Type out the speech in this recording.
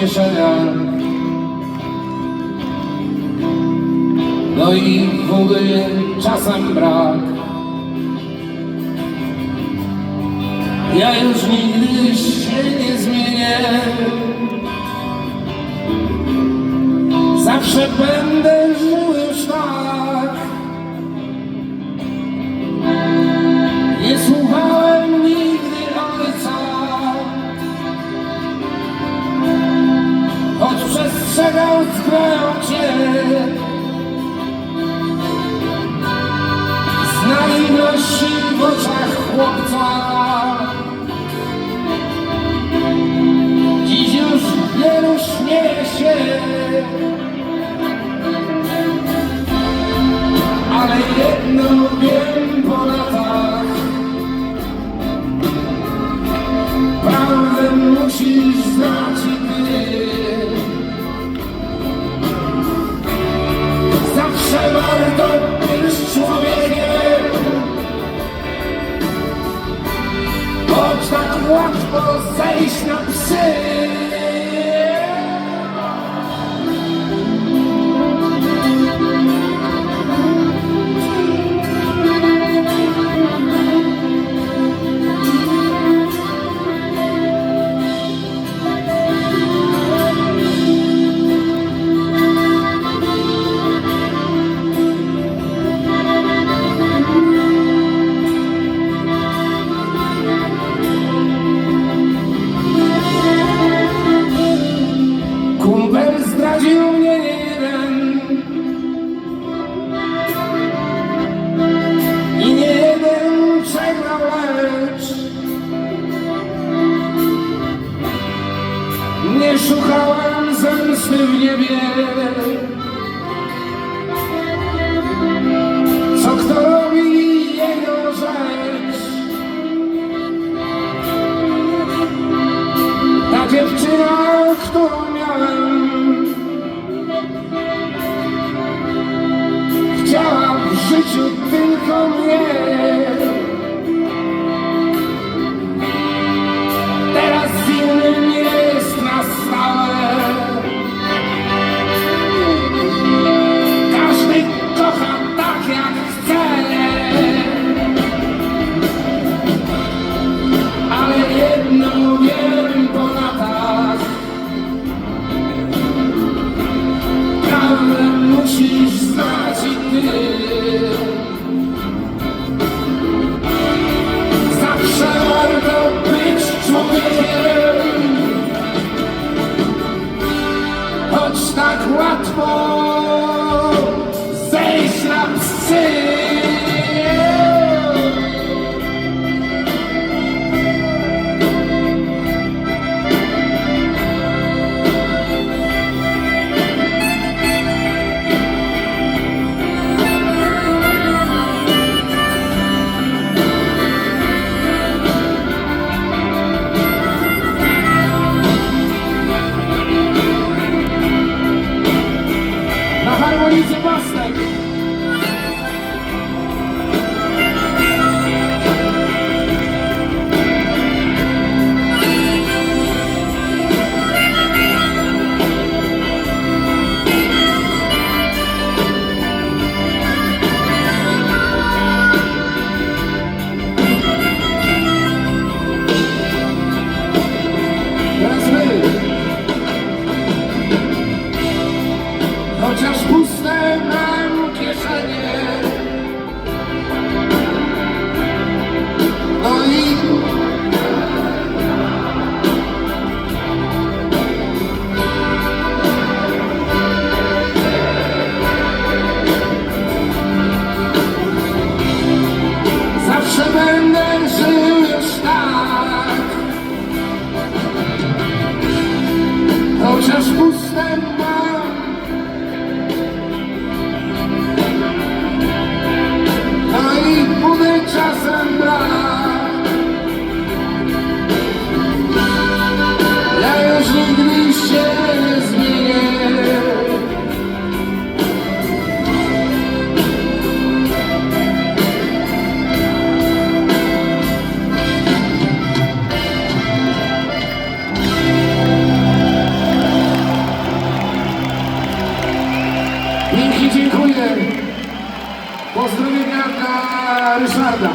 Kieszeniach No i wody czasem brak. Ja już nigdy się nie zmienię. Zawsze będę zgrają cię Z naiwności w oczach chłopca Nie szukałem zemsty w niebie. Co kto robi jego rzecz Ta dziewczyna, którą miałem Chciała w życiu tylko mnie Płatwo! understand Pięknie dziękuję. Pozdrowienia dla Ryszarda.